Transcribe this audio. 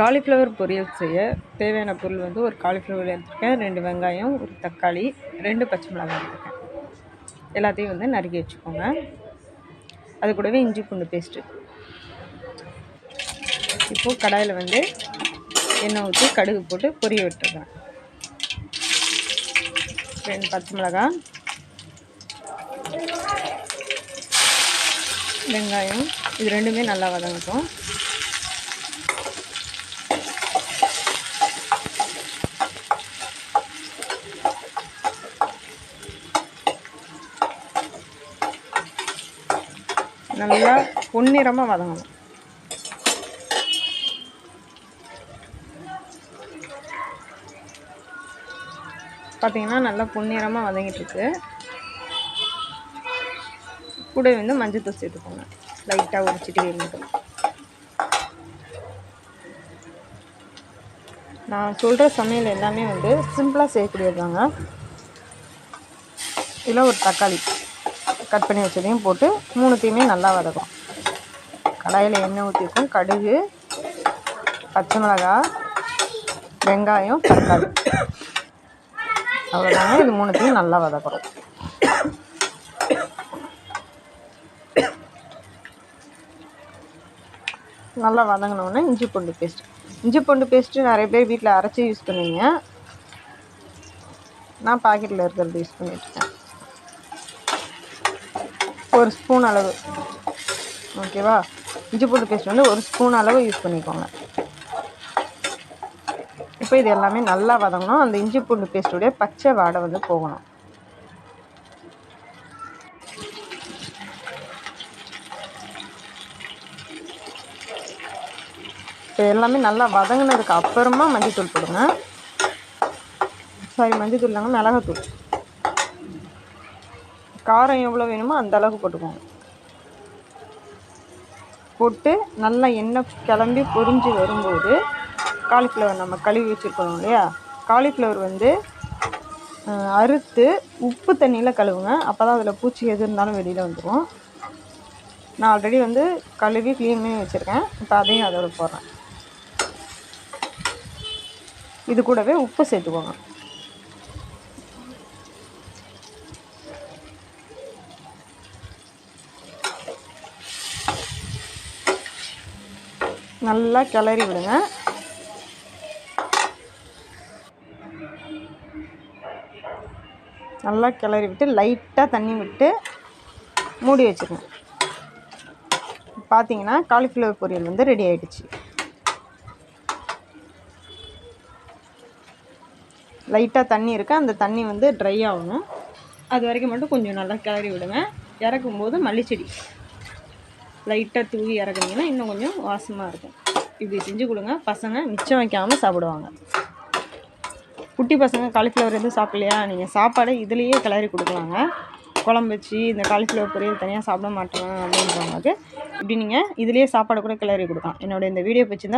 Cauliflower பொரியல் செய்ய தேவையான பொருள் வந்து ஒரு காலிஃப்ளவர் எடுத்துருக்கேன். ரெண்டு வெங்காயம் ஒரு தக்காளி ரெண்டு பச்சை மிளகாய் எடுத்துருக்கேன். எல்லாத்தையும் வந்து நறுக்கி வச்சுக்கோங்க. அது கூடவே இஞ்சி பூண்டு பேஸ்ட்டு. இப்போது கடாயில் வந்து எண்ணெய் ஊற்றி கடுகு போட்டு பொரிய விட்டுருக்கேன் ரெண்டு பச்சை மிளகாய் வெங்காயம் இது ரெண்டுமே நல்லா வதங்கட்டும். நல்லா பொன்னிறமாக வதங்கணும். பார்த்தீங்கன்னா நல்லா பொன்னிறமாக வதங்கிட்டுருக்கு. கூட வந்து மஞ்சள் தூசி எடுத்துக்கோங்க லைட்டாக உரிச்சிட்டு சிட்டிகை நான் சொல்கிற சமையல் எல்லாமே வந்து சிம்பிளாக செய்யக்கூடியது தாங்க இதில் ஒரு தக்காளி. கட் பண்ணி வச்சதையும் போட்டு மூணுத்தையுமே நல்லா வதக்கும். கடாயில் எண்ணெய் ஊற்றிருக்கும் கடுகு பச்சை மிளகாய் வெங்காயம் தக்காளி. அவ்வளோதாங்க இது மூணுத்தையும் நல்லா வதக்கிறோம் நல்லா வதங்கினோடனே இஞ்சி பூண்டு பேஸ்ட் இஞ்சி பூண்டு பேஸ்ட்டு நிறைய பேர் வீட்டில் அரைச்சி யூஸ் பண்ணுவீங்க. நான் பாக்கெட்டில் இருக்கிறது யூஸ் பண்ணிட்டுருக்கேன் ஒரு ஸ்பூன் அளவு. ஓகேவா? இஞ்சி பூண்டு பேஸ்ட் வந்து ஒரு ஸ்பூன் அளவு யூஸ் பண்ணிக்கோங்க. இப்போ இது எல்லாமே நல்லா வதங்கணும். அந்த இஞ்சி பூண்டு பேஸ்ட்டுடைய பச்சை வாடை வந்து போகணும். இப்போ எல்லாமே நல்லா வதங்கினதுக்கு அப்புறமா மஞ்சத்தூள் போடுங்க. சாரி மஞ்சத்தூள் இல்லைங்க மிளகாத்தூள். காரம் எவ்வளோ வேணுமோ அந்த அளவுக்கு போட்டுக்கோங்க. போட்டு நல்லா எண்ணெய் கிளம்பி பொரிஞ்சு வரும்போது காலிஃப்ளவர் நம்ம கழுவி வச்சுருக்கோம் இல்லையா? காலிஃப்ளவர் வந்து அறுத்து உப்பு தண்ணியில் கழுவுங்க. அப்போ தான் அதில் பூச்சி எது இருந்தாலும் வெளியில் வந்துடும் நான் ஆல்ரெடி வந்து கழுவி க்ளீன் பண்ணி வச்சுருக்கேன். இப்போ அதையும் அதோட போடுறேன். இது கூடவே உப்பு சேர்த்துக்கோங்க. நல்லா கிளறி விடுங்க. நல்லா கிளறி விட்டு லைட்டாக தண்ணி விட்டு மூடி வச்சுருங்க. பார்த்தீங்கன்னா காலிஃப்ளவர் பொரியல் வந்து ரெடி ஆகிடுச்சு லைட்டாக தண்ணி இருக்குது அந்த தண்ணி வந்து ட்ரை ஆகணும். அது வரைக்கும் மட்டும் கொஞ்சம் நல்லா கிளறி விடுங்க. இறக்கும்போது மல்லிச்செடி. லைட்டாக தூவி இறக்குனீங்கன்னா இன்னும் கொஞ்சம் வாசமாக இருக்கும். இப்படி செஞ்சு கொடுங்க. பசங்க மிச்சம் வைக்காமல் சாப்பிடுவாங்க. குட்டி பசங்க காலிஃப்ளவர் எதுவும் சாப்பிட்லையா? நீங்கள் சாப்பாடை இதுலேயே கிளறி கொடுக்கலாங்க. குழம்பு வச்சு இந்த காலிஃப்ளவர் பொரியல் தனியாக சாப்பிட மாட்டேன் அப்படின்றவங்களுக்கு இப்படி நீங்கள் இதுலேயே சாப்பாடு கூட கிளறி கொடுக்கலாம். என்னோட இந்த வீடியோ பிடிச்சிருந்தா